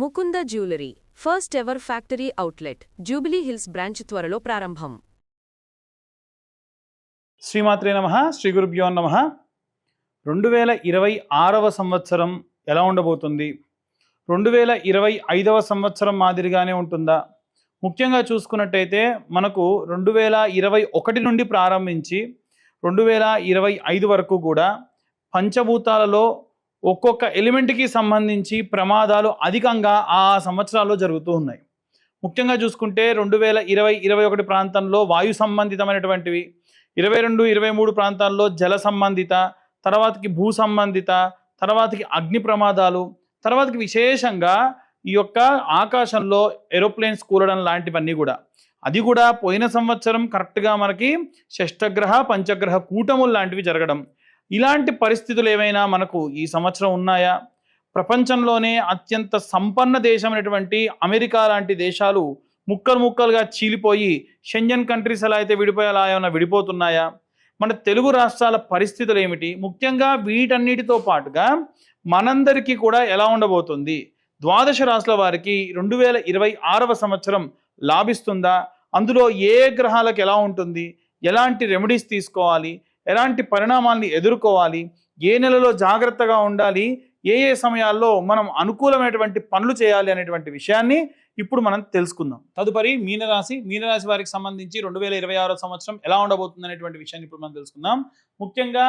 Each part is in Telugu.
Mukunda jewellery first ever factory outlet Jubilee Hills branch త్వరలో ప్రారంభం. శ్రీమాత్రే నమ శ్రీ గురుభ్యో నమ. రెండు వేల ఇరవై ఆరవ సంవత్సరం ఎలా ఉండబోతుంది? రెండు వేల ఇరవై ఐదవ సంవత్సరం మాదిరిగానే ఉంటుందా? ముఖ్యంగా చూసుకున్నట్టయితే మనకు రెండు వేల ఇరవై ఒకటి నుండి ప్రారంభించి రెండు వేల ఇరవై ఐదు వరకు కూడా పంచభూతాలలో ఒక్కొక్క ఎలిమెంట్కి సంబంధించి ప్రమాదాలు అధికంగా ఆ సంవత్సరాల్లో జరుగుతూ ఉన్నాయి. ముఖ్యంగా చూసుకుంటే రెండు వేల ఇరవై ఇరవై ఒకటి ప్రాంతంలో వాయు సంబంధితమైనటువంటివి ఇరవై రెండు ఇరవై మూడు ప్రాంతాల్లో జల సంబంధిత తర్వాతకి భూ సంబంధిత తర్వాతకి అగ్ని ప్రమాదాలు తర్వాతకి విశేషంగా ఈ యొక్క ఆకాశంలో ఏరోప్లేన్స్ కూలడం లాంటివన్నీ కూడా. అది కూడా పోయిన సంవత్సరం కరెక్ట్గా మనకి షష్టగ్రహ పంచగ్రహ కూటములు లాంటివి జరగడం. ఇలాంటి పరిస్థితులు ఏమైనా మనకు ఈ సంవత్సరం ఉన్నాయా? ప్రపంచంలోనే అత్యంత సంపన్న దేశమైనటువంటి అమెరికా లాంటి దేశాలు ముక్కలు ముక్కలుగా చీలిపోయి షెంజన్ కంట్రీస్ ఎలా అయితే విడిపోయేలా ఏమైనా విడిపోతున్నాయా? మన తెలుగు రాష్ట్రాల పరిస్థితులు ఏమిటి? ముఖ్యంగా వీటన్నిటితో పాటుగా మనందరికీ కూడా ఎలా ఉండబోతుంది? ద్వాదశ రాశుల వారికి రెండు వేల ఇరవై ఆరవ సంవత్సరం లాభిస్తుందా? అందులో ఏ గ్రహాలకు ఎలా ఉంటుంది? ఎలాంటి రెమెడీస్ తీసుకోవాలి? ఎలాంటి పరిణామాల్ని ఎదుర్కోవాలి? ఏ నెలలో జాగ్రత్తగా ఉండాలి? ఏ ఏ సమయాల్లో మనం అనుకూలమైనటువంటి పనులు చేయాలి అనేటువంటి విషయాన్ని ఇప్పుడు మనం తెలుసుకుందాం. తదుపరి మీనరాశి. మీనరాశి వారికి సంబంధించి రెండు వేల ఇరవై ఆరో సంవత్సరం ఎలా ఉండబోతుంది అనేటువంటి విషయాన్ని ఇప్పుడు మనం తెలుసుకుందాం. ముఖ్యంగా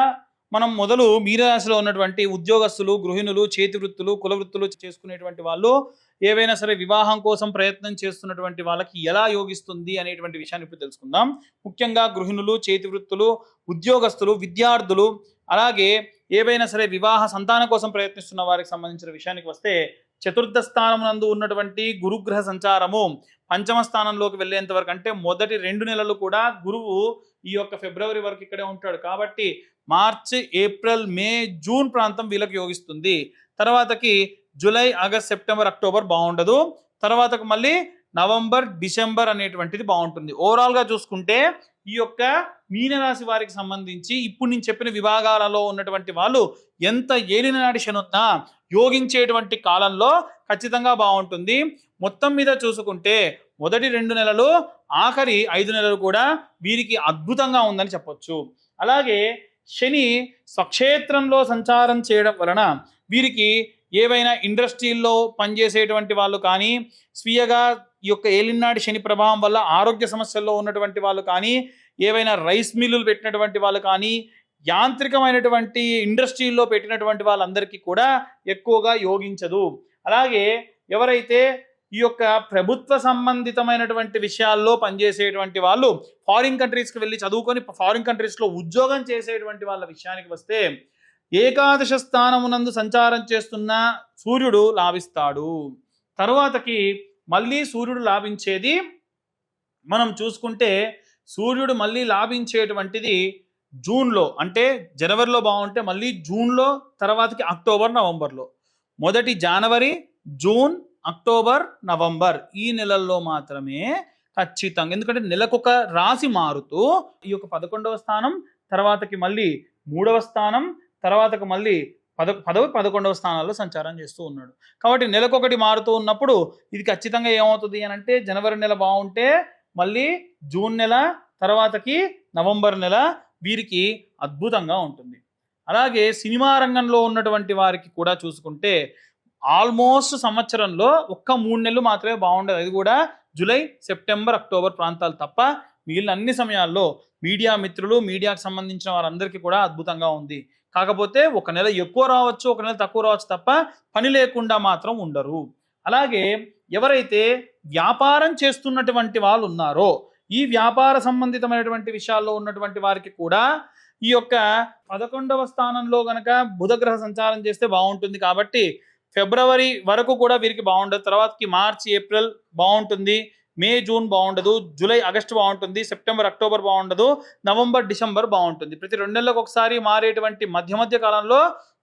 మనం మొదలు మీనరాశిలో ఉన్నటువంటి ఉద్యోగస్తులు గృహిణులు చేతి వృత్తులు కుల వృత్తులు చేసుకునేటువంటి వాళ్ళు ఏవైనా సరే వివాహం కోసం ప్రయత్నం చేస్తున్నటువంటి వాళ్ళకి ఎలా యోగిస్తుంది అనేటువంటి విషయాన్ని ఇప్పుడు తెలుసుకుందాం. ముఖ్యంగా గృహిణులు చేతి వృత్తులు ఉద్యోగస్తులు విద్యార్థులు అలాగే ఏవైనా సరే వివాహ సంతానం కోసం ప్రయత్నిస్తున్న వారికి సంబంధించిన విషయానికి వస్తే చతుర్థ స్థానం నందు ఉన్నటువంటి గురుగ్రహ సంచారము పంచమ స్థానంలోకి వెళ్ళేంత వరకు అంటే మొదటి రెండు నెలలు కూడా గురువు ఈ యొక్క ఫిబ్రవరి వరకు ఇక్కడే ఉంటాడు. కాబట్టి మార్చ్ ఏప్రిల్ మే జూన్ ప్రాంతం వీళ్ళకి యోగిస్తుంది. తర్వాతకి జూలై ఆగస్ట్ సెప్టెంబర్ అక్టోబర్ బాగుండదు. తర్వాతకు మళ్ళీ నవంబర్ డిసెంబర్ అనేటువంటిది బాగుంటుంది. ఓవరాల్గా చూసుకుంటే ఈ యొక్క మీనరాశి వారికి సంబంధించి ఇప్పుడు నేను చెప్పిన విభాగాలలో ఉన్నటువంటి వాళ్ళు ఎంత ఏలినాటి శనున్నా యోగించేటువంటి కాలంలో ఖచ్చితంగా బాగుంటుంది. మొత్తం మీద చూసుకుంటే మొదటి రెండు నెలలు ఆఖరి ఐదు నెలలు కూడా వీరికి అద్భుతంగా ఉందని చెప్పొచ్చు. అలాగే శని స్వక్షేత్రంలో సంచారం చేయడం వలన వీరికి ఏవైనా ఇండస్ట్రీల్లో పనిచేసేటువంటి వాళ్ళు కానీ స్వీయగా ఈ యొక్క ఏలినాటి శని ప్రభావం వల్ల ఆరోగ్య సమస్యల్లో ఉన్నటువంటి వాళ్ళు కానీ ఏవైనా రైస్ మిల్లులు పెట్టినటువంటి వాళ్ళు కానీ యాంత్రికమైనటువంటి ఇండస్ట్రీల్లో పెట్టినటువంటి వాళ్ళందరికీ కూడా ఎక్కువగా యోగించదు. అలాగే ఎవరైతే ఈ యొక్క ప్రభుత్వ సంబంధితమైనటువంటి విషయాల్లో పనిచేసేటువంటి వాళ్ళు ఫారిన్ కంట్రీస్కి వెళ్ళి చదువుకొని ఫారిన్ కంట్రీస్లో ఉద్యోగం చేసేటువంటి వాళ్ళ విషయానికి వస్తే ఏకాదశ స్థానమునందు సంచారం చేస్తున్న సూర్యుడు లాభిస్తాడు. తరువాతకి మళ్ళీ సూర్యుడు లాభించేది మనం చూసుకుంటే సూర్యుడు మళ్ళీ లాభించేటువంటిది జూన్లో అంటే జనవరిలో బాగుంటే మళ్ళీ జూన్లో తర్వాతకి అక్టోబర్ నవంబర్లో. మొదటి జనవరి జూన్ అక్టోబర్ నవంబర్ ఈ నెలల్లో మాత్రమే ఖచ్చితంగా ఎందుకంటే నెలకొక రాశి మారుతూ ఈ యొక్క పదకొండవ స్థానం తర్వాతకి మళ్ళీ మూడవ స్థానం తర్వాతకు మళ్ళీ పద పదవ పదకొండవ స్థానాల్లో సంచారం చేస్తూ ఉన్నాడు. కాబట్టి నెలకొకటి మారుతూ ఉన్నప్పుడు ఇది ఖచ్చితంగా ఏమవుతుంది అని అంటే జనవరి నెల బాగుంటే మళ్ళీ జూన్ నెల తర్వాతకి నవంబర్ నెల వీరికి అద్భుతంగా ఉంటుంది. అలాగే సినిమా రంగంలో ఉన్నటువంటి వారికి కూడా చూసుకుంటే ఆల్మోస్ట్ సంవత్సరంలో ఒక్క మూడు నెలలు మాత్రమే బాగుండదు. అది కూడా జూలై సెప్టెంబర్ అక్టోబర్ ప్రాంతాలు తప్ప మిగిలిన అన్ని సమయాల్లో మీడియా మిత్రులు మీడియాకు సంబంధించిన వారందరికీ కూడా అద్భుతంగా ఉంది. కాకపోతే ఒక నెల ఎక్కువ రావచ్చు ఒక నెల తక్కువ రావచ్చు తప్ప పని లేకుండా మాత్రం ఉండరు. అలాగే ఎవరైతే వ్యాపారం చేస్తున్నటువంటి వాళ్ళు ఉన్నారో ఈ వ్యాపార సంబంధితమైనటువంటి విషయాల్లో ఉన్నటువంటి వారికి కూడా ఈ యొక్క పదకొండవ స్థానంలో గనక బుధగ్రహ సంచారం చేస్తే బాగుంటుంది కాబట్టి ఫిబ్రవరి వరకు కూడా వీరికి బాగుండదు. తర్వాతకి మార్చి ఏప్రిల్ బాగుంటుంది. మే జూన్ బాగుండదు. జూలై ఆగస్టు బాగుంటుంది. సెప్టెంబర్ అక్టోబర్ బాగుండదు. నవంబర్ డిసెంబర్ బాగుంటుంది. ప్రతి రెండు నెలలకు ఒకసారి మారేటువంటి మధ్య మధ్య కాలంలో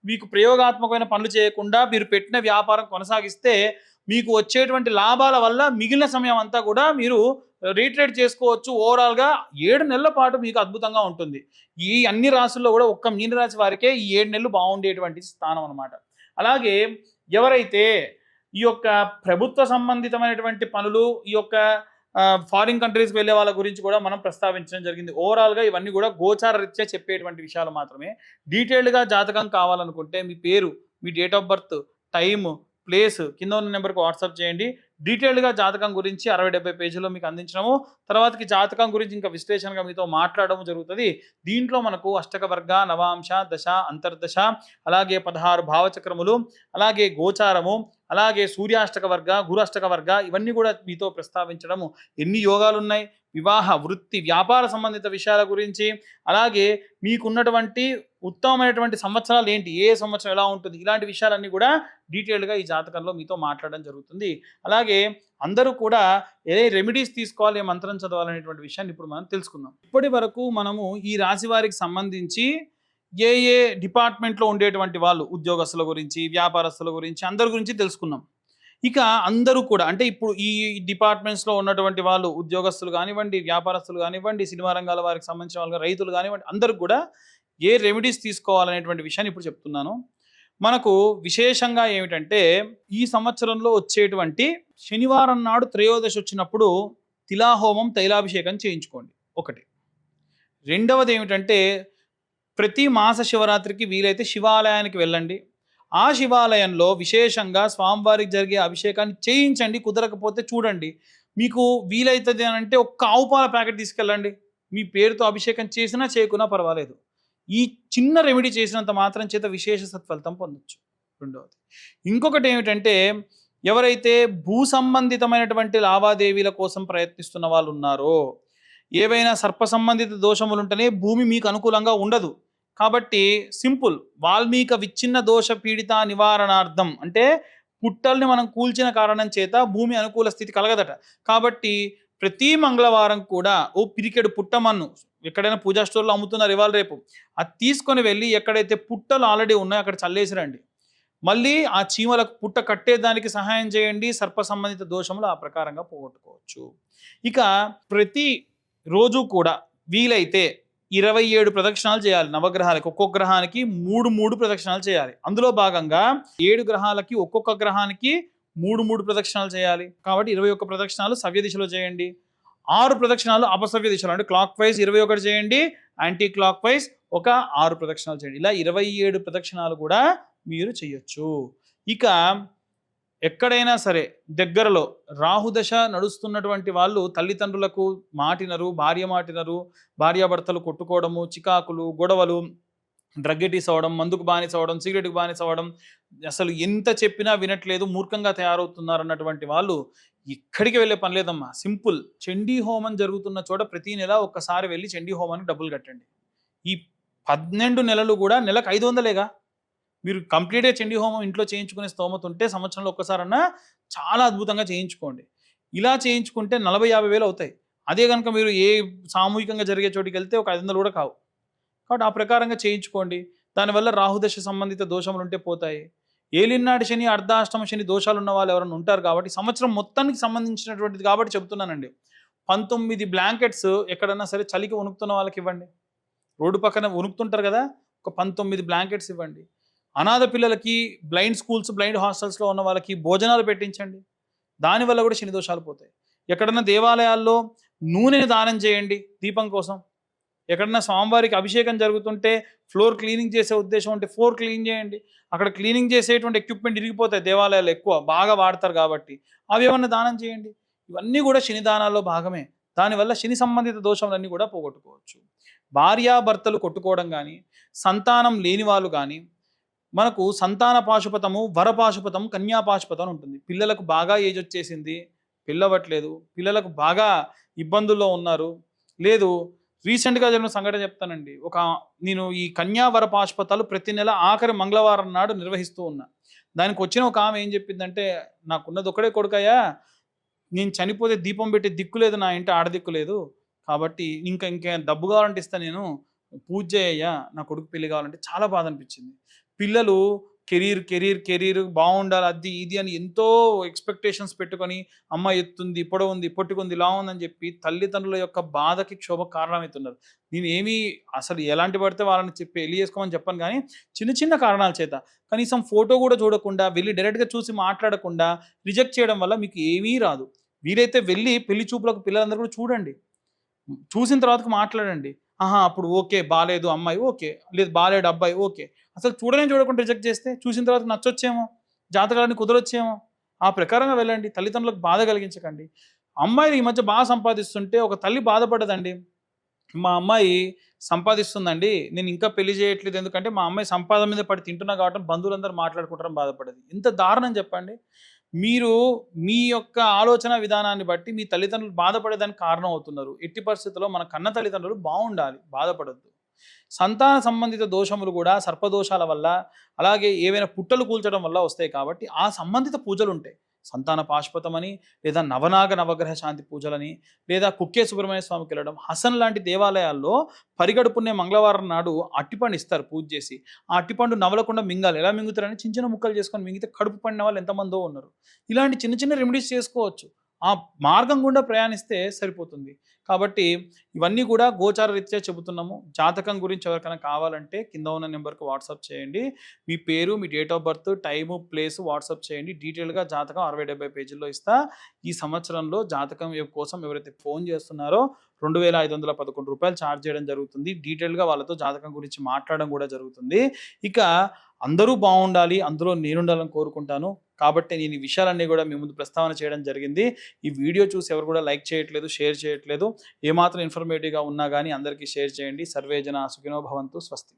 మీకు ప్రయోగాత్మకమైన పనులు చేయకుండా మీరు పెట్టిన వ్యాపారం కొనసాగిస్తే మీకు వచ్చేటువంటి లాభాల వల్ల మిగిలిన సమయం అంతా కూడా మీరు రీట్రేట్ చేసుకోవచ్చు. ఓవరాల్గా ఏడు నెలల పాటు మీకు అద్భుతంగా ఉంటుంది. ఈ అన్ని రాశుల్లో కూడా ఒక్క మీనరాశి వారికే ఈ ఏడు నెలలు బాగుండేటువంటి స్థానం అనమాట అలాగే ఎవరైతే ఈ యొక్క ప్రభుత్వ సంబంధితమైనటువంటి పనులు ఈ యొక్క ఫారిన్ కంట్రీస్కి వెళ్ళే వాళ్ళ గురించి కూడా మనం ప్రస్తావించడం జరిగింది. ఓవరాల్గా ఇవన్నీ కూడా గోచార రీత్యా చెప్పేటువంటి విషయాలు మాత్రమే. డీటెయిల్డ్గా జాతకం కావాలనుకుంటే మీ పేరు మీ date of birth time place కింద ఉన్న నెంబర్కి వాట్సాప్ చేయండి. డీటెయిల్డ్గా జాతకం గురించి అరవై డెబ్బై పేజీలో మీకు అందించడము తర్వాతకి జాతకం గురించి ఇంకా విశ్లేషణగా మీతో మాట్లాడడం జరుగుతుంది. దీంట్లో మనకు అష్టక వర్గ నవాంశ దశ అంతర్దశ అలాగే పదహారు భావచక్రములు అలాగే గోచారము అలాగే సూర్యాష్టక వర్గ గురాష్టక వర్గ ఇవన్నీ కూడా మీతో ప్రస్తావించడము. ఎన్ని యోగాలు ఉన్నాయి వివాహ వృత్తి వ్యాపార సంబంధిత విషయాల గురించి అలాగే మీకున్నటువంటి ఉత్తమమైనటువంటి సంవత్సరాలు ఏంటి? ఏ సంవత్సరం ఎలా ఉంటుంది? ఇలాంటి విషయాలన్నీ కూడా డీటెయిల్డ్గా ఈ జాతకంలో మీతో మాట్లాడడం జరుగుతుంది. అలాగే అందరూ కూడా ఏ రెమెడీస్ తీసుకోవాలి ఏ మంత్రం చదవాలనేటువంటి విషయాన్ని ఇప్పుడు మనం తెలుసుకుందాం. ఇప్పటి వరకు మనము ఈ రాశి వారికి సంబంధించి ఏ ఏ డిపార్ట్మెంట్లో ఉండేటువంటి వాళ్ళు ఉద్యోగస్తుల గురించి వ్యాపారస్తుల గురించి అందరి గురించి తెలుసుకున్నాం ఇక అందరూ కూడా అంటే ఇప్పుడు ఈ డిపార్ట్మెంట్స్లో ఉన్నటువంటి వాళ్ళు ఉద్యోగస్తులు కానివ్వండి వ్యాపారస్తులు కానివ్వండి సినిమా రంగాల వారికి సంబంధించిన వాళ్ళు రైతులు కానివ్వండి అందరూ కూడా ఏ రెమెడీస్ తీసుకోవాలనేటువంటి విషయాన్ని ఇప్పుడు చెప్తున్నాను. మనకు విశేషంగా ఏమిటంటే ఈ సంవత్సరంలో వచ్చేటువంటి శనివారం నాడు త్రయోదశి వచ్చినప్పుడు తిలాహోమం తైలాభిషేకం చేయించుకోండి. ఒకటి. రెండవది ఏమిటంటే ప్రతి మాస శివరాత్రికి వీలైతే శివాలయానికి వెళ్ళండి. ఆ శివాలయంలో విశేషంగా స్వామివారికి జరిగే అభిషేకాన్ని చేయించండి కుదరకపోతే చూడండి. మీకు వీలైతుంది అని అంటే ఒక్క ఆవు పాల ప్యాకెట్ తీసుకెళ్ళండి. మీ పేరుతో అభిషేకం చేసినా చేయకున్నా పర్వాలేదు. ఈ చిన్న రెమెడీ చేసినంత మాత్రం చేత విశేష సత్ఫలితం పొందొచ్చు. రెండవది. ఇంకొకటి ఏమిటంటే ఎవరైతే భూ సంబంధితమైనటువంటి లావాదేవీల కోసం ప్రయత్నిస్తున్న వాళ్ళు ఉన్నారో ఏవైనా సర్ప సంబంధిత దోషములు ఉంటేనే భూమి మీకు అనుకూలంగా ఉండదు. కాబట్టి సింపుల్ వాల్మీక విచ్ఛిన్న దోష పీడిత నివారణార్థం. అంటే పుట్టల్ని మనం కూల్చిన కారణం చేత భూమి అనుకూల స్థితి కలగదట. కాబట్టి ప్రతి మంగళవారం కూడా ఓ పిరికెడు పుట్టమన్ను ఎక్కడైనా పూజా స్టోర్లో అమ్ముతున్నారు ఇవాళ రేపు అది తీసుకొని వెళ్ళి ఎక్కడైతే పుట్టలు ఆల్రెడీ ఉన్నాయో అక్కడ చల్లేసిరండి. మళ్ళీ ఆ చీమలకు పుట్ట కట్టేదానికి సహాయం చేయండి సర్ప సంబంధిత దోషములు ఆ ప్రకారంగా పోగొట్టుకోవచ్చు. ఇక ప్రతి రోజు కూడా వీలైతే ఇరవై ఏడు ప్రదక్షిణాలు చేయాలి నవగ్రహాలకు. ఒక్కొక్క గ్రహానికి మూడు మూడు ప్రదక్షిణాలు చేయాలి. అందులో భాగంగా ఏడు గ్రహాలకి ఒక్కొక్క గ్రహానికి మూడు మూడు ప్రదక్షిణాలు చేయాలి. కాబట్టి ఇరవై ఒక్క ప్రదక్షిణాలు సవ్య దిశలో చేయండి. ఆరు ప్రదక్షిణాలు అపసవ్య దిశలో అంటే క్లాక్ వైజ్ ఇరవై ఒకటి చేయండి. యాంటీ క్లాక్ వైజ్ ఒక ఆరు ప్రదక్షిణాలు చేయండి. ఇలా ఇరవై ఏడు ప్రదక్షిణాలు కూడా మీరు చేయొచ్చు. ఇక ఎక్కడైనా సరే దగ్గరలో రాహుదశ నడుస్తున్నటువంటి వాళ్ళు తల్లిదండ్రులకు మాటినరు భార్య మాటినరు భార్యాభర్తలు కొట్టుకోవడము చికాకులు గొడవలు డ్రగ్గెటీస్ అవ్వడం మందుకు బానిస అవ్వడం సిగరెట్కి బానిస అవ్వడం అసలు ఎంత చెప్పినా వినట్లేదు మూర్ఖంగా తయారవుతున్నారు అన్నటువంటి వాళ్ళు ఎక్కడికి వెళ్ళే పని లేదమ్మా. సింపుల్. చండీ హోమం జరుగుతున్న చోట ప్రతి నెల ఒక్కసారి వెళ్ళి చండీ హోమానికి డబ్బులు కట్టండి. ఈ పన్నెండు నెలలు కూడా నెలకు ఐదు వందలేగా? మీరు కంప్లీట్గా చండీ హోమం ఇంట్లో చేయించుకునే స్తోమత ఉంటే సంవత్సరంలో ఒక్కసారన్నా చాలా అద్భుతంగా చేయించుకోండి. ఇలా చేయించుకుంటే నలభై యాభై వేలు అవుతాయి. అదే కనుక మీరు ఏ సామూహికంగా జరిగే చోటికి వెళ్తే ఒక ఐదు వందలు కూడా కావు. కాబట్టి ఆ ప్రకారంగా చేయించుకోండి. దానివల్ల రాహుదశ సంబంధిత దోషములు ఉంటే పోతాయి. ఏలినాటి శని అర్ధాష్టమ శని దోషాలు ఉన్న వాళ్ళు ఎవరైనా ఉంటారు కాబట్టి సంవత్సరం మొత్తానికి సంబంధించినటువంటిది కాబట్టి చెప్తున్నానండి పంతొమ్మిది బ్లాంకెట్స్ ఎక్కడన్నా సరే చలికి వణుకుతున్న వాళ్ళకి ఇవ్వండి. రోడ్డు పక్కన వణుకుతుంటారు కదా ఒక పంతొమ్మిది బ్లాంకెట్స్ ఇవ్వండి. అనాథ పిల్లలకి బ్లైండ్ స్కూల్స్ బ్లైండ్ హాస్టల్స్లో ఉన్న వాళ్ళకి భోజనాలు పెట్టించండి. దానివల్ల కూడా శని దోషాలు పోతాయి. ఎక్కడన్నా దేవాలయాల్లో నూనెని దానం చేయండి దీపం కోసం. ఎక్కడన్నా స్వామివారికి అభిషేకం జరుగుతుంటే ఫ్లోర్ క్లీనింగ్ చేసే ఉద్దేశం ఉంటే ఫ్లోర్ క్లీన్ చేయండి. అక్కడ క్లీనింగ్ చేసేటువంటి ఎక్విప్మెంట్ ఇరిగిపోతాయి దేవాలయాలు ఎక్కువ బాగా వాడతారు కాబట్టి. అవి ఏమన్నా దానం చేయండి. ఇవన్నీ కూడా శని దానాల్లో భాగమే. దానివల్ల శని సంబంధిత దోషములన్నీ కూడా పోగొట్టుకోవచ్చు. భార్యాభర్తలు కొట్టుకోవడం కానీ సంతానం లేని వాళ్ళు కానీ మనకు సంతాన పాశుపతము వర పాశుపతం కన్యా ఉంటుంది. పిల్లలకు బాగా ఏజ్ వచ్చేసింది పిల్లవట్లేదు పిల్లలకు బాగా ఇబ్బందుల్లో ఉన్నారు. లేదు రీసెంట్గా జరిగిన సంఘటన చెప్తానండి. ఒక నేను ఈ కన్యావర పాశుపతాలు ప్రతి నెల ఆఖరి మంగళవారం నాడు నిర్వహిస్తూ ఉన్నా. దానికి వచ్చిన ఒక ఆమె ఏం చెప్పిందంటే నాకున్నది ఒకడే కొడుకయ్యా నేను చనిపోతే దీపం పెట్టి దిక్కు లేదు నా ఇంటి ఆడదిక్కు లేదు. కాబట్టి ఇంకా ఇంకా డబ్బు కావాలంటే ఇస్తా నేను పూజ అయ్యా నా కొడుకు పెళ్ళి కావాలంటే చాలా బాధ అనిపించింది. పిల్లలు కెరీర్ కెరీర్ కెరీర్ బాగుండాలి అది ఇది అని ఎంతో ఎక్స్పెక్టేషన్స్ పెట్టుకొని అమ్మ ఎత్తుంది ఇప్పుడు ఉంది పొట్టుకుంది ఇలా ఉందని చెప్పి తల్లిదండ్రుల యొక్క బాధకి క్షోభ కారణమవుతున్నారు. నేను ఏమీ అసలు ఎలాంటి పడితే వాళ్ళని చెప్పి వెళ్ళి చేసుకోమని చెప్పను కానీ చిన్న చిన్న కారణాల చేత కనీసం ఫోటో కూడా చూడకుండా వెళ్ళి డైరెక్ట్గా చూసి మాట్లాడకుండా రిజెక్ట్ చేయడం వల్ల మీకు ఏమీ రాదు. వీలైతే వెళ్ళి పెళ్ళి చూపులకు పిల్లలందరూ కూడా చూడండి. చూసిన తర్వాత మాట్లాడండి. ఆహా అప్పుడు ఓకే బాగాలేదు అమ్మాయి ఓకే లేదు బాగాలేడు అబ్బాయి ఓకే. అసలు చూడనే చూడకుండా రిజెక్ట్ చేస్తే చూసిన తర్వాత నచ్చొచ్చేమో జాతకాలని కుదరొచ్చేమో. ఆ ప్రకారంగా వెళ్ళండి. తల్లిదండ్రులకు బాధ కలిగించకండి. అమ్మాయిలు ఈ మధ్య బాగా సంపాదిస్తుంటే ఒక తల్లి బాధపడదండి. మా అమ్మాయి సంపాదిస్తుందండి. నేను ఇంకా పెళ్ళి చేయట్లేదు. ఎందుకంటే మా అమ్మాయి సంపాదన మీద పడి తింటున్నా కాబట్టి బంధువులందరూ మాట్లాడుకుంటారని బాధపడదు. ఇంత దారుణం చెప్పండి. మీరు మీ యొక్క ఆలోచన విధానాన్ని బట్టి మీ తల్లిదండ్రులు బాధపడేదానికి కారణం అవుతున్నారు ఎట్టి పరిస్థితుల్లో మన కన్న తల్లిదండ్రులు బాగుండాలి. బాధపడద్దు. సంతాన సంబంధిత దోషములు కూడా సర్పదోషాల వల్ల అలాగే ఏవైనా పుట్టలు కూల్చడం వల్ల వస్తాయి కాబట్టి ఆ సంబంధిత పూజలు ఉంటాయి. సంతాన పాశుపతమని లేదా నవనాగ నవగ్రహ శాంతి పూజలని లేదా కుక్కే సుబ్రహ్మణ్య స్వామికి వెళ్ళడం హసన్ లాంటి దేవాలయాల్లో పరిగడుపునే మంగళవారం నాడు అట్టిపండు ఇస్తారు పూజ చేసి. ఆ అట్టిపండు నవలకుండా మింగాలి. ఎలా మింగుతారని చిన్న చిన్న ముక్కలు చేసుకొని మింగితే కడుపు పడిన వాళ్ళు ఎంతమందో ఉన్నారు. ఇలాంటి చిన్న చిన్న రెమెడీస్ చేసుకోవచ్చు. ఆ మార్గం గుండా ప్రయాణిస్తే సరిపోతుంది. కాబట్టి ఇవన్నీ కూడా గోచార రీత్యా చెబుతున్నాము. జాతకం గురించి ఎవరికైనా కావాలంటే కింద ఉన్న నెంబర్కి వాట్సాప్ చేయండి. మీ పేరు మీ date of birth time place WhatsApp చేయండి. డీటెయిల్గా జాతకం అరవై డెబ్బై పేజీల్లో ఇస్తా. ఈ సంవత్సరంలో జాతకం కోసం ఎవరైతే ఫోన్ చేస్తున్నారో రెండు వేల ఐదు వందల పదకొండు రూపాయలు ఛార్జ్ చేయడం జరుగుతుంది. డీటెయిల్గా వాళ్ళతో జాతకం గురించి మాట్లాడడం కూడా జరుగుతుంది. ఇక అందరూ బాగుండాలి అందులో నేనుండాలని కోరుకుంటాను. కాబట్టి నేను ఈ విషయాలన్నీ కూడా మీ ముందు ప్రస్తావన చేయడం జరిగింది. ఈ వీడియో చూసి ఎవరు కూడా లైక్ చేయట్లేదు షేర్ చేయట్లేదు. ఏమాత్రం ఇన్ఫర్మేటివ్గా ఉన్నా కానీ అందరికీ షేర్ చేయండి. సర్వే జన సుఖినో భవంతు స్వస్తి.